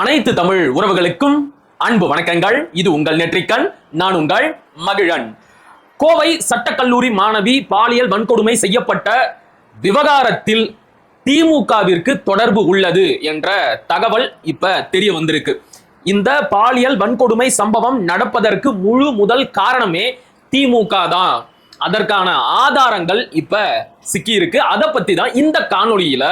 அனைத்து தமிழ் உறவுகளுக்கும் அன்பு வணக்கங்கள். இது உங்கள் நெற்றிக்கண் நான் உங்கள் மகிழன். கோவை சட்டக்கல்லூரி மாணவி பாலியல் வன்கொடுமை செய்யப்பட்ட விவகாரத்தில் திமுகவிற்கு தொடர்பு உள்ளது என்ற தகவல் இப்ப தெரிய வந்திருக்கு. இந்த பாலியல் வன்கொடுமை சம்பவம் நடப்பதற்கு முழு முதல் காரணமே திமுக தான். அதற்கான ஆதாரங்கள் இப்ப சிக்கி இருக்கு அதை பத்தி தான் இந்த காணொலியில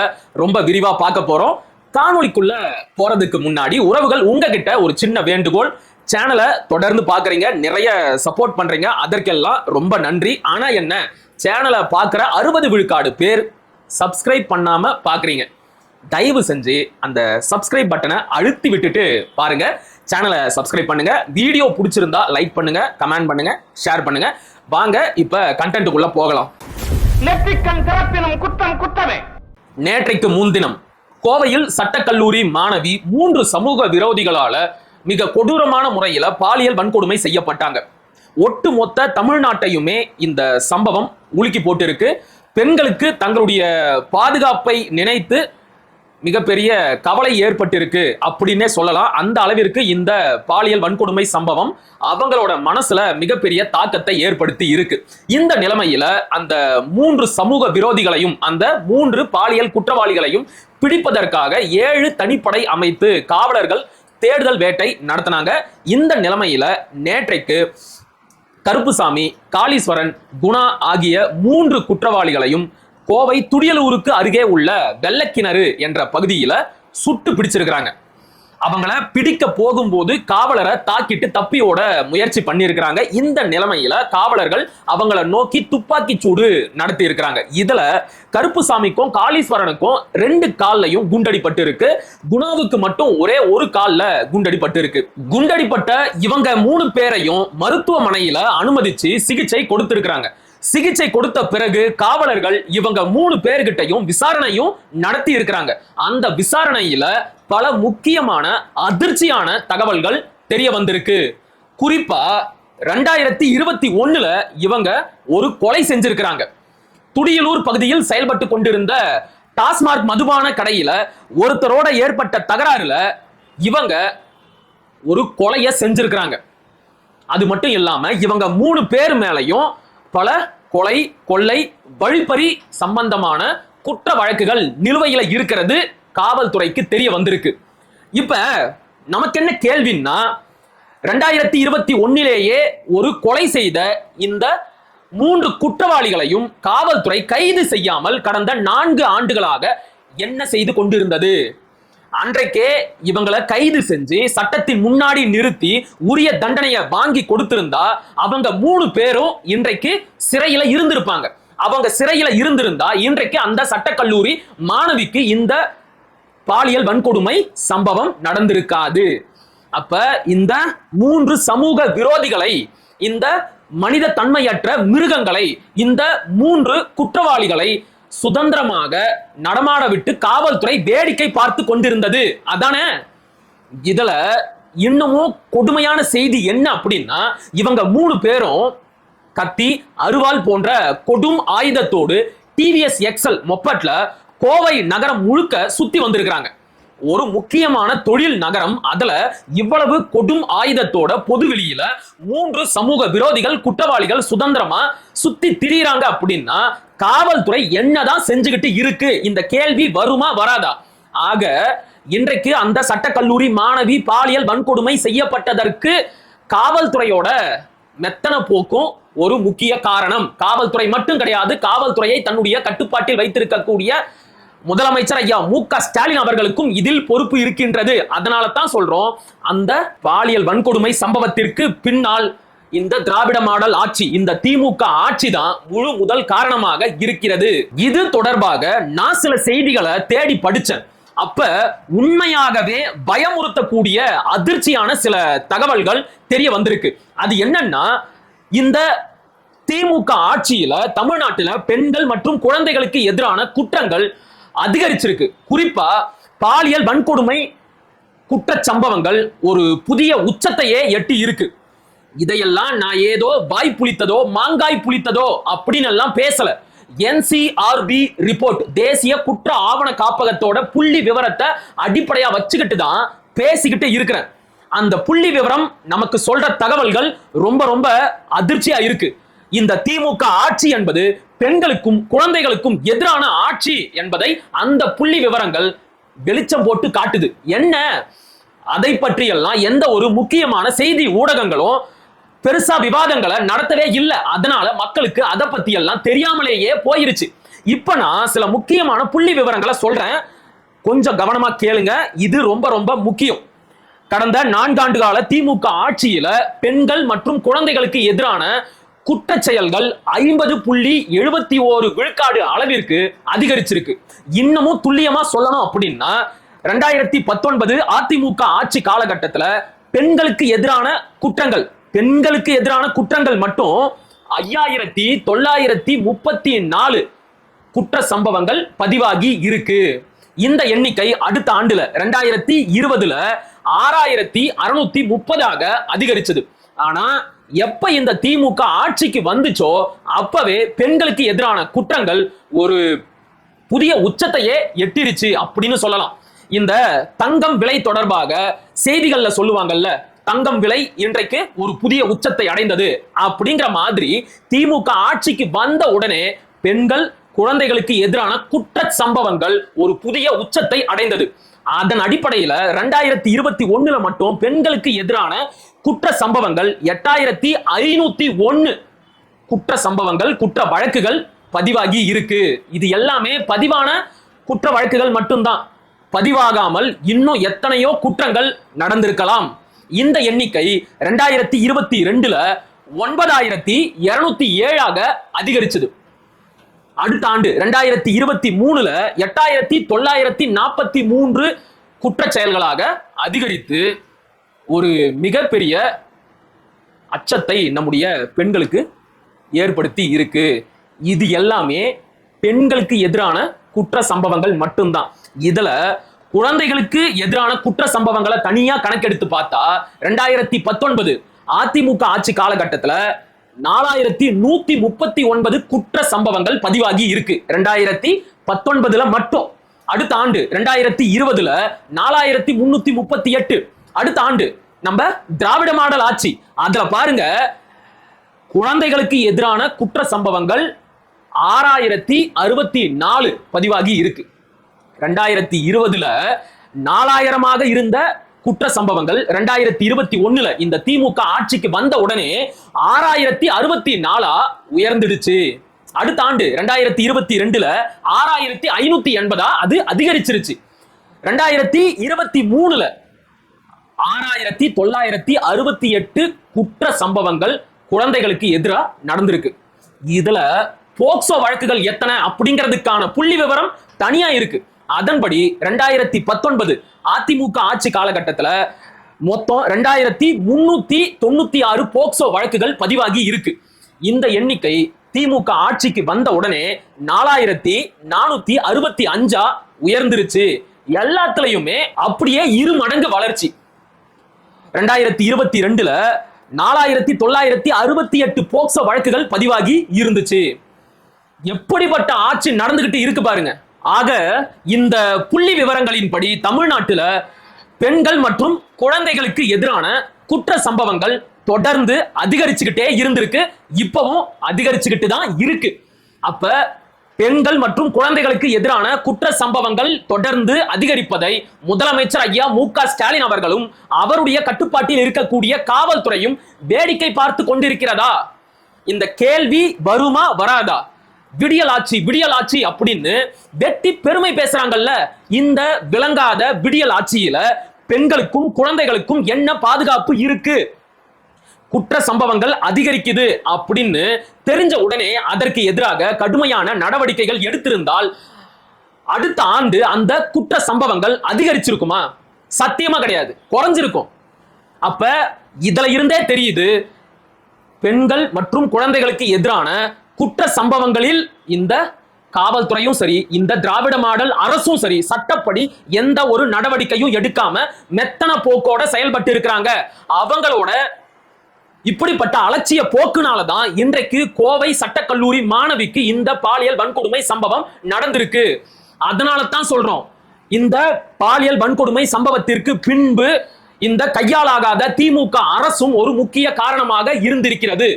ரொம்ப விரிவா பார்க்க போறோம். காணொளிக்குள்ள போறதுக்கு முன்னாடி உறவுகள் உங்ககிட்ட ஒரு சின்ன வேண்டுகோள். சேனலை தொடர்ந்து பாக்குறீங்க நிறைய சப்போர்ட் பண்றீங்க. அதற்கெல்லாம் ரொம்ப நன்றி. ஆனா என்ன சேனலை பார்க்குற அறுபது விழுக்காடு பேர் சப்ஸ்கிரைப் பண்ணாம பாக்குறீங்க. தயவு செஞ்சு அந்த சப்ஸ்கிரைப் பட்டனை அழுத்தி விட்டுட்டு பாருங்க. சேனலை சப்ஸ்கிரைப் பண்ணுங்க. வீடியோ பிடிச்சிருந்தா லைக் பண்ணுங்க கமெண்ட் பண்ணுங்க ஷேர் பண்ணுங்க. வாங்க இப்ப கண்டென்ட்டுக்குள்ள போகலாம். நெற்றிக்கண் திறப்பினும் குற்றம் குற்றமே நேற்றைக்கு முன்தினம் கோவையில் சட்டக்கல்லூரி மாணவி மூன்று சமூக விரோதிகளால மிக கொடூரமான முறையில பாலியல் வன்கொடுமை செய்யப்பட்டாங்க. ஒட்டுமொத்த தமிழ்நாட்டையுமே இந்த சம்பவம் உலுக்கி போட்டிருக்கு. பெண்களுக்கு தங்களுடைய பாதுகாப்பை நினைத்து மிகப்பெரிய கவலை ஏற்பட்டிருக்கு அப்படின்னே சொல்லலாம். அந்த அளவிற்கு இந்த பாலியல் வன்கொடுமை சம்பவம் அவங்களோட மனசுல மிகப்பெரிய தாக்கத்தை ஏற்படுத்தி இருக்கு. இந்த நிலைமையில அந்த மூன்று சமூக விரோதிகளையும் அந்த மூன்று பாலியல் குற்றவாளிகளையும் பிடிப்பதற்காக ஏழு தனிப்படை அமைத்து காவலர்கள் தேடுதல் வேட்டை நடத்தினாங்க. இந்த நிலைமையில நேற்றைக்கு கருப்புசாமி காளீஸ்வரன் குணா ஆகிய மூன்று குற்றவாளிகளையும் கோவை துடியலூருக்கு அருகே உள்ள வெள்ளக்கிணறு என்ற பகுதியில சுட்டு பிடிச்சிருக்கிறாங்க. அவங்கள பிடிக்க போகும்போது காவலரை தாக்கிட்டு தப்பியோட முயற்சி பண்ணியிருக்கிறாங்க. இந்த நிலைமையில காவலர்கள் அவங்கள நோக்கி துப்பாக்கி சூடு நடத்தி இருக்கிறாங்க இதுல கருப்புசாமிக்கும் காளீஸ்வரனுக்கும் ரெண்டு கால்லையும் குண்டடிப்பட்டு இருக்கு குணாவுக்கு மட்டும் ஒரே ஒரு கால்ல குண்டடிப்பட்டு இருக்கு குண்டடிப்பட்ட இவங்க மூணு பேரையும் மருத்துவமனையில அனுமதிச்சு சிகிச்சை கொடுத்திருக்கிறாங்க. சிகிச்சை கொடுத்த பிறகு காவலர்கள் இவங்க மூணு பேர்கிட்டையும் விசாரணையும் நடத்தி இருக்கிறாங்க. அந்த விசாரணையில பல முக்கியமான அதிர்ச்சியான தகவல்கள் தெரிய வந்திருக்கு. குறிப்பா ரெண்டாயிரத்தி இருபத்தி ஒண்ணுல இவங்க ஒரு கொலை செஞ்சிருக்கிறாங்க. துடியலூர் பகுதியில் செயல்பட்டு கொண்டிருந்த டாஸ்மார்க் மதுபான கடையில ஒருத்தரோட ஏற்பட்ட தகராறுல இவங்க ஒரு கொலையை செஞ்சிருக்கிறாங்க. அது மட்டும் இல்லாம இவங்க மூணு பேர் மேலையும் பல கொலை கொள்ளை வழிப்பறி சம்பந்தமான குற்ற வழக்குகள் நிலுவையில் இருக்கிறது காவல்துறைக்கு தெரிய வந்திருக்கு. இப்ப நமக்கு என்ன கேள்வின்னா ரெண்டாயிரத்தி இருபத்தி ஒன்னிலேயே ஒரு கொலை செய்த இந்த மூன்று குற்றவாளிகளையும் காவல்துறை கைது செய்யாமல் கடந்த நான்கு ஆண்டுகளாக என்ன செய்து கொண்டிருந்தது? அன்றைக்கே இவங்களை கைது செஞ்சு சட்டத்தின் முன்னாடி நிறுத்தி உரிய தண்டனையை வாங்கி கொடுத்திருந்தா அவங்க மூணு பேரும் இன்றைக்கு சிறையில இருந்திருப்பாங்க. அவங்க சிறையில இருந்திருந்தா இன்றைக்கு அந்த சட்டக்கல்லூரி மாணவிக்கு இந்த பாலியல் வன்கொடுமை சம்பவம் நடந்திருக்காது. அப்ப இந்த மூன்று சமூக விரோதிகளை இந்த மனித தன்மையற்ற மிருகங்களை இந்த மூன்று குற்றவாளிகளை சுதந்திரமாக நடமாட விட்டு காவல்துறை வேடிக்கை பார்த்து கொண்டிருந்தது. அதானே? இதுல இன்னமும் கொடுமையான செய்தி என்ன அப்படின்னா இவங்க மூணு பேரும் கத்தி அருவாள் போன்ற கொடும் ஆயுதத்தோடு டிவிஎஸ் எக்ஸல் மொப்பட்ல கோவை நகரம் முழுக்க சுத்தி வந்திருக்கிறாங்க. ஒரு முக்கியமான தொழில் நகரம் அதுல இவ்வளவு கொடும் ஆயுதத்தோட பொது வெளியில மூன்று சமூக விரோதிகள் குற்றவாளிகள் சுதந்திரமா சுத்தி திரியிறாங்க அப்படின்னா காவல்துறை என்னதான் செஞ்சுக்கிட்டு இருக்கு? இந்த கேள்வி வருமா வராதா? ஆக இன்றைக்கு அந்த சட்டக்கல்லூரி மாணவி பாலியல் வன்கொடுமை செய்யப்பட்டதற்கு காவல்துறையோட மெத்தன போக்கும் ஒரு முக்கிய காரணம். காவல்துறை மட்டும் கிடையாது காவல்துறையை தன்னுடைய கட்டுப்பாட்டில் வைத்திருக்கக்கூடிய முதலமைச்சர் ஐயா மு க ஸ்டாலின் அவர்களுக்கும் இதில் பொறுப்பு இருக்கின்றது. அதனால தான் சொல்றோம் அந்த பாலியல் வன்கொடுமை சம்பவத்திற்கு பின்னால் இந்த திராவிட மாடல் ஆட்சி இந்த திமுக ஆட்சி தான் முழு முதல் காரணமாக இருக்கிறது. இது தொடர்பாக நான் சில செய்திகளை தேடி படிச்சேன் அப்ப உண்மையாகவே பயமுறுத்தக்கூடிய அதிர்ச்சியான சில தகவல்கள் தெரிய வந்திருக்கு. அது என்னன்னா இந்த திமுக ஆட்சியில தமிழ்நாட்டில பெண்கள் மற்றும் குழந்தைகளுக்கு எதிரான குற்றங்கள் அதிகரிச்சிருக்கு. குறிப்பா பாலியல் வன்கொடுமை குற்றச்சம்பவங்கள் ஒரு புதிய உச்சத்தையே எட்டி இருக்கு. இதையெல்லாம் நான் ஏதோ வாய் புளித்ததோ மாங்காய் புளித்ததோ அப்படின்னு எல்லாம் பேசல. என்சிஆர்பி ரிப்போர்ட் தேசிய குற்ற ஆவண காப்பகத்தோட புள்ளி விவரத்தை அடிப்படையா வச்சுக்கிட்டு தான் பேசிக்கிட்டு இருக்கிறேன். அந்த புள்ளி விவரம் நமக்கு சொல்ற தகவல்கள் ரொம்ப ரொம்ப அதிர்ச்சியா இருக்கு. இந்த திமுக ஆட்சி என்பது பெண்களுக்கும் குழந்தைகளுக்கும் எதிரான ஆட்சி என்பதை அந்த புள்ளி விவரங்கள் வெளிச்சம் போட்டு காட்டுது. என்ன? அதை பற்றியெல்லாம் எந்த ஒரு முக்கியமான செய்தி ஊடகங்களும் பெருசா விவாதங்களை நடத்தவே இல்லை. அதனால மக்களுக்கு அதை பத்தி எல்லாம் தெரியாமலேயே போயிருச்சு. இப்ப நான் சில முக்கியமான புள்ளி விவரங்களை சொல்றேன். கொஞ்சம் கவனமா கேளுங்க. இது ரொம்ப ரொம்ப முக்கியம். கடந்த நான்காண்டு கால திமுக ஆட்சியில பெண்கள் மற்றும் குழந்தைகளுக்கு எதிரான குற்ற செயல்கள் ஐம்பது புள்ளி எழுபத்தி ஓரு விழுக்காடு அளவிற்கு அதிகரிச்சிருக்கு. இன்னமும் துல்லியமா சொல்லணும் அப்படின்னா ரெண்டாயிரத்தி பத்தொன்பது அதிமுக ஆட்சி காலகட்டத்தில் பெண்களுக்கு எதிரான குற்றங்கள் பெண்களுக்கு எதிரான குற்றங்கள் மட்டும் ஐயாயிரத்தி தொள்ளாயிரத்தி முப்பத்தி நாலு குற்ற சம்பவங்கள் பதிவாகி இருக்கு. இந்த எண்ணிக்கை அடுத்த ஆண்டுல ரெண்டாயிரத்தி இருபதுல ஆறாயிரத்தி அறுநூத்தி முப்பதாக அதிகரிச்சது. ஆனா எப்ப இந்த திமுக ஆட்சிக்கு வந்துச்சோ அப்பவே பெண்களுக்கு எதிரான குற்றங்கள் ஒரு புதிய உச்சத்தையே எட்டிருச்சு அப்படின்னு சொல்லலாம். இந்த தங்கம் விலை தொடர்பாக செய்திகள்ல சொல்லுவாங்கல்ல தங்கம் விலை இன்றைக்கு ஒரு புதிய உச்சத்தை அடைந்தது. அப்படிங்கிற மாதிரி திமுக ஆட்சிக்கு வந்த உடனே பெண்கள் குழந்தைகளுக்கு எதிரான குற்ற சம்பவங்கள் ஒரு புதிய உச்சத்தை அடைந்தது. அதன் அடிப்படையில ரெண்டாயிரத்தி இருபத்தி ஒண்ணுல மட்டும் பெண்களுக்கு எதிரான குற்ற சம்பவங்கள் எட்டாயிரத்தி ஐநூத்தி ஒன்னு குற்ற சம்பவங்கள் குற்ற வழக்குகள் பதிவாகி இருக்கு. இது எல்லாமே பதிவான குற்ற வழக்குகள் மட்டும்தான். பதிவாகாமல் இன்னும் எத்தனையோ குற்றங்கள் நடந்திருக்கலாம். இந்த எண்ணிக்கை ரெண்டாயிரத்தி இருபத்தி ரெண்டுல ஒன்பதாயிரத்தி இருநூத்தி ஏழாக அதிகரிச்சது. அடுத்த ஆண்டு ரெண்டாயிரத்தி இருபத்தி மூணுல எட்டாயிரத்தி தொள்ளாயிரத்தி நாற்பத்தி மூன்று குற்ற செயல்களாக அதிகரித்து ஒரு மிகப்பெரிய அச்சத்தை நம்முடைய பெண்களுக்கு ஏற்படுத்தி இருக்கு. இது எல்லாமே பெண்களுக்கு எதிரான குற்ற சம்பவங்கள் மட்டும்தான். இதுல குழந்தைகளுக்கு எதிரான குற்ற சம்பவங்களை தனியா கணக்கெடுத்து பார்த்தா ரெண்டாயிரத்தி பத்தொன்பது அதிமுக ஆட்சி காலகட்டத்துல நாலாயிரத்தி நூத்தி முப்பத்தி ஒன்பது குற்ற சம்பவங்கள் பதிவாகி இருக்கு. ரெண்டாயிரத்தி பத்தொன்பதுல மட்டும். அடுத்த ஆண்டு ரெண்டாயிரத்தி இருபதுல நாலாயிரத்தி முன்னூத்தி முப்பத்தி எட்டு. அடுத்த ஆண்டு நம்ம திராவிட மாடல் ஆட்சி. அதுல பாருங்க குழந்தைகளுக்கு எதிரான குற்ற சம்பவங்கள் ஆறாயிரத்தி அறுபத்தி நாலு பதிவாகி இருக்கு. ரெண்டாயிரத்தி இருபதுல நாலாயிரமாக இருந்த குற்ற சம்பவங்கள் ரெண்டாயிரத்தி இருபத்தி ஒண்ணுல இந்த திமுக ஆட்சிக்கு வந்த உடனே ஆறாயிரத்தி அறுபத்தி நாலா உயர்ந்துடுச்சு. அடுத்த ஆண்டு ரெண்டாயிரத்தி இருபத்தி ரெண்டுல ஆறாயிரத்தி ஐநூத்தி எண்பதா அது அதிகரிச்சிருச்சு. ரெண்டாயிரத்தி இருபத்தி மூணுல ஆறாயிரத்தி தொள்ளாயிரத்தி அறுபத்தி எட்டு குற்ற சம்பவங்கள் குழந்தைகளுக்கு எதிராக நடந்திருக்கு. இதுல போக்சோ வழக்குகள் எத்தனை அப்படிங்கிறதுக்கான புள்ளி விவரம் தனியா இருக்கு. அதன்படி ரெண்டாயிரத்தி பத்தொன்பது அதிமுக ஆட்சி காலகட்டத்துல மொத்தம் ரெண்டாயிரத்தி முன்னூத்தி தொண்ணூத்தி ஆறு போக்சோ வழக்குகள் பதிவாகி இருக்கு. இந்த எண்ணிக்கை திமுக ஆட்சிக்கு வந்த உடனே நாலாயிரத்தி நானூத்தி அறுபத்தி அஞ்சா உயர்ந்துருச்சு. எல்லாத்துலயுமே அப்படியே இரு மடங்கு வளர்ச்சி. ரெண்டாயிரத்தி இருபத்தி ரெண்டுல நாலாயிரத்தி தொள்ளாயிரத்தி அறுபத்தி எட்டு போக்சோ வழக்குகள் பதிவாகி இருந்துச்சு. எப்படிப்பட்ட ஆட்சி நடந்துகிட்டு இருக்கு பாருங்க. ஆக இந்த புள்ளி விவரங்களின்படி தமிழ்நாட்டில் பெண்கள் மற்றும் குழந்தைகளுக்கு எதிரான குற்ற சம்பவங்கள் தொடர்ந்து அதிகரிச்சுக்கிட்டே இருந்திருக்கு. இப்பவும் அதிகரிச்சுக்கிட்டு தான் இருக்கு. அப்ப பெண்கள் மற்றும் குழந்தைகளுக்கு எதிரான குற்ற சம்பவங்கள் தொடர்ந்து அதிகரிப்பதை முதலமைச்சர் ஐயா மு க ஸ்டாலின் அவர்களும் அவருடைய கட்டுப்பாட்டில் இருக்கக்கூடிய காவல்துறையும் வேடிக்கை பார்த்து கொண்டிருக்கிறதா? இந்த கேள்வி வருமா வராதா? விடியல் ஆட்சி விடியல் ஆட்சி அப்படின்னு வெட்டி பெருமை பேசுறாங்கல்ல? இந்த விளங்காத விடியல் ஆட்சியில பெண்களுக்கும் குழந்தைகளுக்கும் என்ன பாதுகாப்பு இருக்கு? குற்ற சம்பவங்கள் அதிகரிக்குது அப்படின்னு தெரிஞ்ச உடனே அதற்கு எதிராக கடுமையான நடவடிக்கைகள் எடுத்திருந்தால் அடுத்த ஆண்டு அந்த குற்ற சம்பவங்கள் அதிகரிச்சிருக்குமா? சத்தியமா கிடையாது. குறைஞ்சிருக்கும். அப்ப இதுல இருந்தே தெரியுது பெண்கள் மற்றும் குழந்தைகளுக்கு எதிரான குற்ற சம்பவங்களில் இந்த காவல்துறையும் சரி இந்த திராவிட மாடல் அரசும் சரி சட்டப்படி எந்த ஒரு நடவடிக்கையும் எடுக்காம மெத்தன போக்கோட செயல்பட்டு இருக்கிறாங்க. அவங்களோட இப்படிப்பட்ட அலட்சிய போக்குனால தான் இன்றைக்கு கோவை சட்டக்கல்லூரி மாணவிக்கு இந்த பாலியல் வன்கொடுமை சம்பவம் நடந்திருக்கு. அதனால தான் சொல்றோம். இந்த பாலியல் வன்கொடுமை சம்பவத்திற்கு பின்பு இந்த கையாலாகாத திமுக அரசும் ஒரு முக்கிய காரணமாக இருந்திருக்கிறது.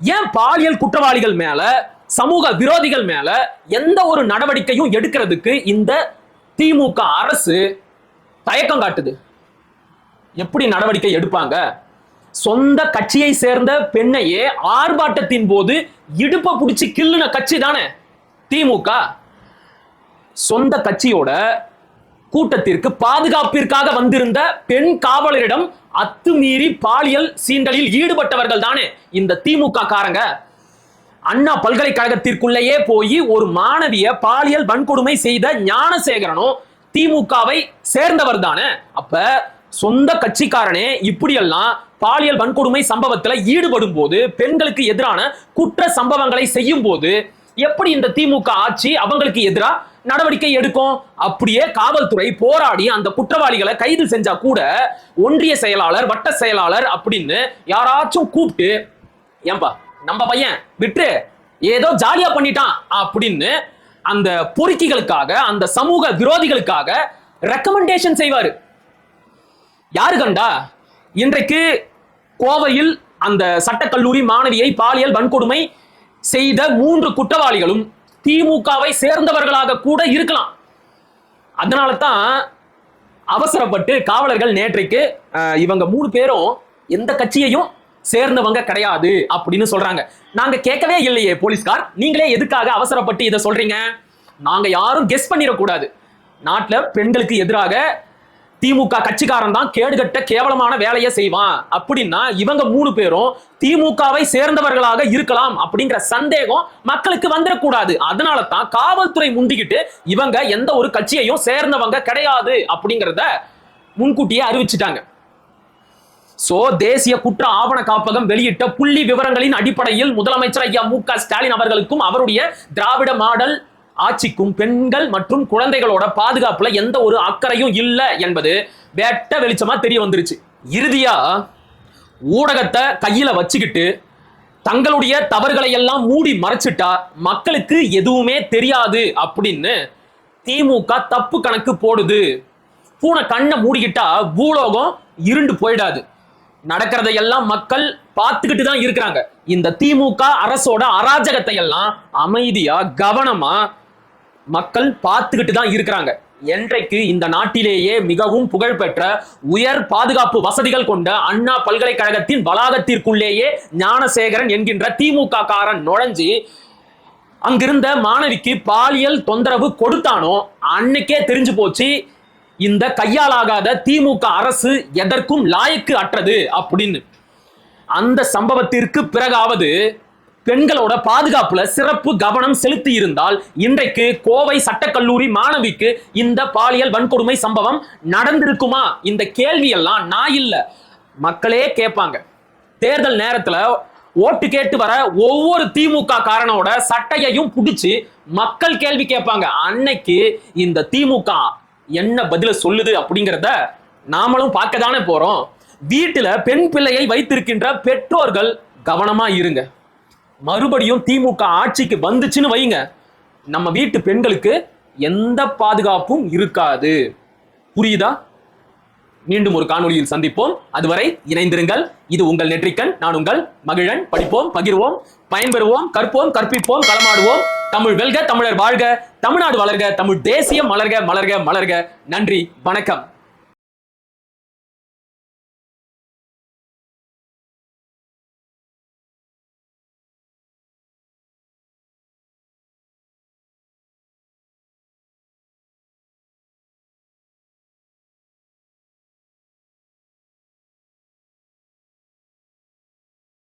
ஏன் பாலியல் குற்றவாளிகள் மேல சமூக விரோதிகள் மேல எந்த ஒரு நடவடிக்கையும் எடுக்கிறதுக்கு இந்த திமுக அரசு தயக்கம் காட்டுது? எப்படி நடவடிக்கை எடுப்பாங்க? சொந்த கட்சியை சேர்ந்த பெண்ணையே ஆர்ப்பாட்டத்தின் போது இடுப்ப பிடிச்சி கில்லுன கட்சி தானே திமுக. சொந்த கட்சியோட கூட்டத்திற்கு பாதுகாப்பிற்காக வந்திருந்த பெண் காவலரிடம் அத்துமீறி பாலியல் சீண்டலில் ஈடுபட்டவர்கள் தானே இந்த திமுக காரங்க. அண்ணா பல்கலைக்கழகத்திற்குள்ளேயே போய் ஒரு மாணவிய பாலியல் வன்கொடுமை செய்த ஞானசேகரனும் திமுகவை சேர்ந்தவர் தானே. அப்ப சொந்த கட்சிக்காரனே இப்படியெல்லாம் பாலியல் வன்கொடுமை சம்பவத்துல ஈடுபடும் போது பெண்களுக்கு எதிரான குற்ற சம்பவங்களை செய்யும் போது எப்படி இந்த திமுக ஆட்சி அவங்களுக்கு எதிரா? நடவடிக்கை எடுக்கும். அப்படியே காவல்துறை போராடி அந்த குற்றவாளிகளை கைது செஞ்சா கூட ஒன்றிய செயலாளர் வட்ட செயலாளர் அப்படின்னு யாராச்சும் கூப்பிட்டு ஏன்பா நம்ம பையன் விட்டு ஏதோ ஜாலியா பண்ணிட்டான் அப்படின்னு அந்த பொறுக்கிகளுக்காக அந்த சமூக விரோதிகளுக்காக ரெக்கமெண்டேஷன் செய்வாரு. யாரு கண்டா? இன்றைக்கு கோவையில் அந்த சட்டக்கல்லூரி மாணவியை பாலியல் வன்கொடுமை செய்த மூன்று குற்றவாளிகளும் திமுகவை சேர்ந்தவர்களாக கூட இருக்கலாம். அதனால தான் அவசரப்பட்டு காவலர்கள் நேற்றைக்கு இவங்க மூணு பேரும் எந்த கட்சியையும் சேர்ந்தவங்க கிடையாது அப்படின்னு சொல்றாங்க. நாங்க கேட்கவே இல்லையே போலீஸ்கார். நீங்களே எதுக்காக அவசரப்பட்டு இதை சொல்றீங்க? நாங்க யாரும் கெஸ் பண்ணிடக்கூடாது. நாட்டில் பெண்களுக்கு எதிராக திமுக கட்சிக்காரன் தான் கேடுகட்ட கேவலமான வேலையை செய்வான். அப்படின்னா இவங்க மூணு பேரும் திமுகவை சேர்ந்தவர்களாக இருக்கலாம் அப்படிங்கிற சந்தேகம் மக்களுக்கு வந்துடக்கூடாது. அதனால தான் காவல்துறை முண்டிக்கிட்டு இவங்க எந்த ஒரு கட்சியையும் சேர்ந்தவங்க கிடையாது அப்படிங்கிறத முன்கூட்டியே அறிவிச்சிட்டாங்க. சோ தேசிய குற்ற ஆவண காப்பகம் வெளியிட்ட புள்ளி விவரங்களின் அடிப்படையில் முதலமைச்சர் ஐயா மு க ஸ்டாலின் அவர்களுக்கும் அவருடைய திராவிட மாடல் ஆட்சிக்கும் பெண்கள் மற்றும் குழந்தைகளோட பாதுகாப்புல எந்த ஒரு அக்கறையும் இல்லை என்பது வெட்ட வெளிச்சமா தெரிய வந்துருச்சு. இறுதியா ஊடகத்தை கையில வச்சுக்கிட்டு தங்களுடைய தவறுகளை எல்லாம் மூடி மறைச்சிட்டா மக்களுக்கு எதுவுமே தெரியாது அப்படின்னு திமுக தப்பு கணக்கு போடுது. பூனை கண்ணை மூடிக்கிட்டா பூலோகம் இருண்டு போயிடாது. நடக்கிறதை எல்லாம் மக்கள் பார்த்துக்கிட்டு தான் இருக்கிறாங்க. இந்த திமுக அரசோட அராஜகத்தை எல்லாம் அமைதியா கவனமா மக்கள் பார்த்துக்கிட்டு தான் இருக்கிறாங்க. என்றைக்கு இந்த நாட்டிலேயே மிகவும் புகழ்பெற்ற உயர் பாதுகாப்பு வசதிகள் கொண்ட அண்ணா பல்கலைக்கழகத்தின் வளாகத்திற்குள்ளேயே ஞானசேகரன் என்கின்ற திமுக காரன் நுழைஞ்சு அங்கிருந்த மாணவிக்கு பாலியல் தொந்தரவு கொடுத்தானோ அன்னைக்கே தெரிஞ்சு போச்சு இந்த கையாலாகாத திமுக அரசு எதற்கும் லாயக்கு அற்றது அப்படின்னு. அந்த சம்பவத்திற்கு பிறகாவது பெண்களோட பாதுகாப்புல சிறப்பு கவனம் செலுத்தி இருந்தால் இன்றைக்கு கோவை சட்டக்கல்லூரி மாணவிக்கு இந்த பாலியல் வன்கொடுமை சம்பவம் நடந்திருக்குமா? இந்த கேள்வியெல்லாம் நான் இல்ல. மக்களே கேட்பாங்க. தேர்தல் நேரத்துல ஓட்டு கேட்டு வர ஒவ்வொரு திமுக காரனோட சட்டையையும் பிடிச்சி மக்கள் கேள்வி கேட்பாங்க. அன்னைக்கு இந்த திமுக என்ன பதில சொல்லுது அப்படிங்கிறத நாமளும் பார்க்க தானே போறோம். வீட்டுல பெண் பிள்ளையை வைத்திருக்கின்ற பெற்றோர்கள் கவனமா இருங்க. மறுபடியும் திமுக ஆட்சிக்கு வந்துச்சுன்னு வைங்க. நம்ம வீட்டு பெண்களுக்கு எந்த பாதுகாப்பும் இருக்காது. புரியுதா? மீண்டும் ஒரு காணொளியில் சந்திப்போம். அதுவரை இணைந்திருங்கள். இது உங்கள் நெற்றிக்கண். நான் உங்கள் மகிழன். படிப்போம் பகிர்வோம் பயன்பெறுவோம் கற்போம் கற்பிப்போம் களமாடுவோம். தமிழ் வெல்க தமிழர் வாழ்க. தமிழ்நாடு வளர்க தமிழ் தேசியம் மலர்க மலர்க மலர்க. நன்றி வணக்கம்.